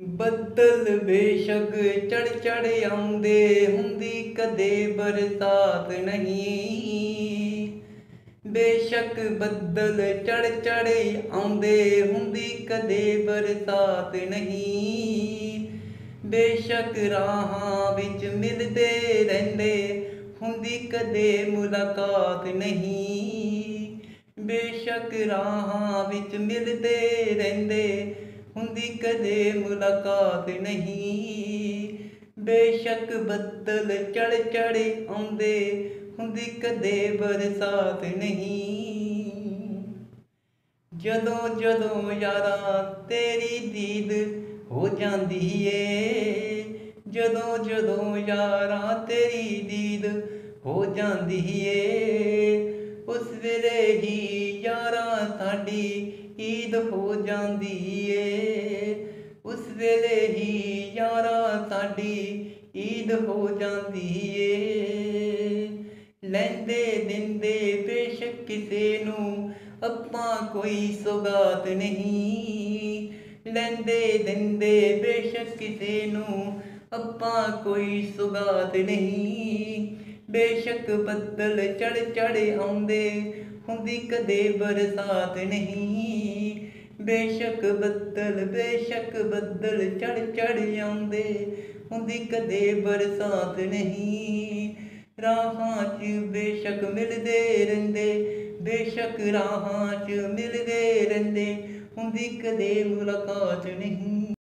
ਬੱਦਲ ਬੇਸ਼ੱਕ ਚੜ ਚੜ ਆਉਂਦੇ, ਹੁੰਦੀ ਕਦੇ ਬਰਸਾਤ ਨਹੀਂ। ਬੇਸ਼ੱਕ ਬੱਦਲ ਚੜ ਚੜ ਆਉਂਦੇ, ਹੁੰਦੀ ਕਦੇ ਬਰਸਾਤ ਨਹੀਂ। ਬੇਸ਼ੱਕ ਰਾਹਾਂ ਵਿੱਚ ਮਿਲਦੇ ਰਹਿੰਦੇ, ਹੁੰਦੀ ਕਦੇ ਮੁਲਾਕਾਤ ਨਹੀਂ। ਬੇਸ਼ੱਕ ਰਾਹਾਂ ਵਿੱਚ ਮਿਲਦੇ ਰਹਿੰਦੇ ਹੁੰਦੀ ਕਦੇ ਮੁਲਾਕਾਤ ਨਹੀਂ। ਬੇਸ਼ੱਕ ਬੱਦਲ ਚੜ ਚੜ ਆਉਂਦੇ, ਹੁੰਦੀ ਕਦੇ ਬਰਸਾਤ ਨਹੀਂ। ਜਦੋਂ ਜਦੋਂ ਯਾਰਾ ਤੇਰੀ ਦੀਦ ਹੋ ਜਾਂਦੀ ਏ, ਜਦੋਂ ਜਦੋਂ ਯਾਰਾ ਤੇਰੀ ਦੀਦ ਹੋ ਜਾਂਦੀ ਏ ਸਾਡੀ ਈਦ ਹੋ ਜਾਂਦੀ ਏ। ਉਸ ਵੇਲੇ ਹੀ ਯਾਰਾ ਸਾਡੀ ਈਦ ਹੋ ਜਾਂਦੀ ਏ। ਲੈਂਦੇ ਦਿੰਦੇ ਬੇਸ਼ੱਕ ਕਿਸੇ ਨੂੰ ਆਪਾਂ ਕੋਈ ਸੁਗਾਤ ਨਹੀਂ। ਲੈਂਦੇ ਦਿੰਦੇ ਬੇਸ਼ੱਕ ਕਿਸੇ ਨੂੰ ਆਪਾਂ ਕੋਈ ਸੁਗਾਤ ਨਹੀਂ। ਬੇਸ਼ੱਕ ਬੱਦਲ ਚੜ ਚੜ ਆਉਂਦੇ, ਹੁੰਦੀ ਕਦੇ ਬਰਸਾਤ ਨਹੀਂ। ਬੇਸ਼ੱਕ ਬੱਦਲ ਬੇਸ਼ੱਕ ਬੱਦਲ ਚੜ ਚੜ ਆਉਂਦੇ, ਹੁੰਦੀ ਕਦੇ ਬਰਸਾਤ ਨਹੀਂ। ਰਾਹਾਂ 'ਚ ਬੇਸ਼ੱਕ ਮਿਲਦੇ ਰਹਿੰਦੇ, ਬੇਸ਼ੱਕ ਰਾਹਾਂ 'ਚ ਮਿਲਦੇ ਰਹਿੰਦੇ, ਹੁੰਦੀ ਕਦੇ ਮੁਲਾਕਾਤ ਨਹੀਂ।